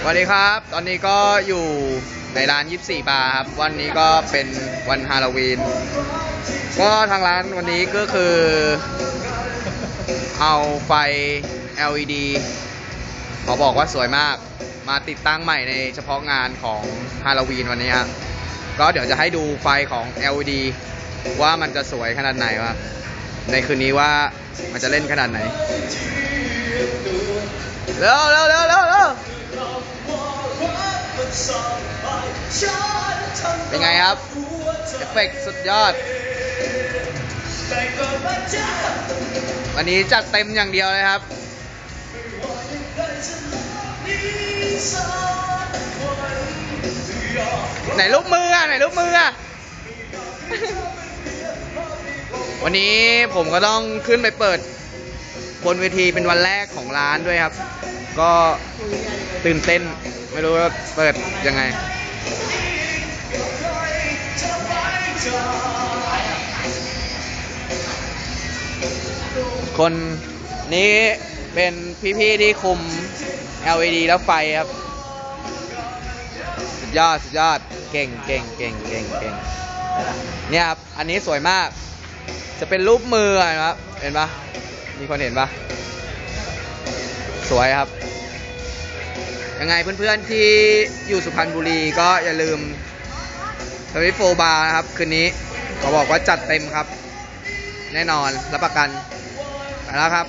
สวัสดีครับ ตอนนี้ก็อยู่ในร้าน 24 บาร์ครับ วันนี้ก็เป็นวันฮาโลวีน ก็ทางร้านวันนี้ก็คือ เอาไฟ LED เขาบอกว่าสวยมาก มาติดตั้งใหม่ในเฉพาะงานของฮาโลวีนวันนี้ครับก็เดี๋ยวจะให้ดูไฟของ LED ว่ามันจะสวยขนาดไหนวะ ในคืนนี้ว่ามันจะเล่นขนาดไหน เร็วเร็ว เป็นไงครับ เอฟเฟกต์สุดยอด วันนี้จัดเต็มอย่างเดียวเลยครับ ไหนลูกมืออะ ไหนลูกมืออะ วันนี้ผมก็ต้องขึ้นไปเปิดบนเวทีเป็นวันแรกของร้านด้วยครับ ก็ตื่นเต้น ไม่รู้ว่าเปิดยังไง คนนี้เป็นพี่ๆที่คุม LED แล้วไฟครับสุดยอดสุดยอดเก่งเก่งเก่งเก่งเก่งเนี่ยครับ อันนี้สวยมาก จะเป็นรูปมืออะนะครับ เห็นปะมีคนเห็นปะ สวยครับ ยังไงเพื่อนๆที่อยู่สุพรรณบุรีก็อย่าลืมทวิโฟบาร์นะครับ คืนนี้เขาบอกว่าจัดเต็มครับ แน่นอนรับประกันไปแล้วครับ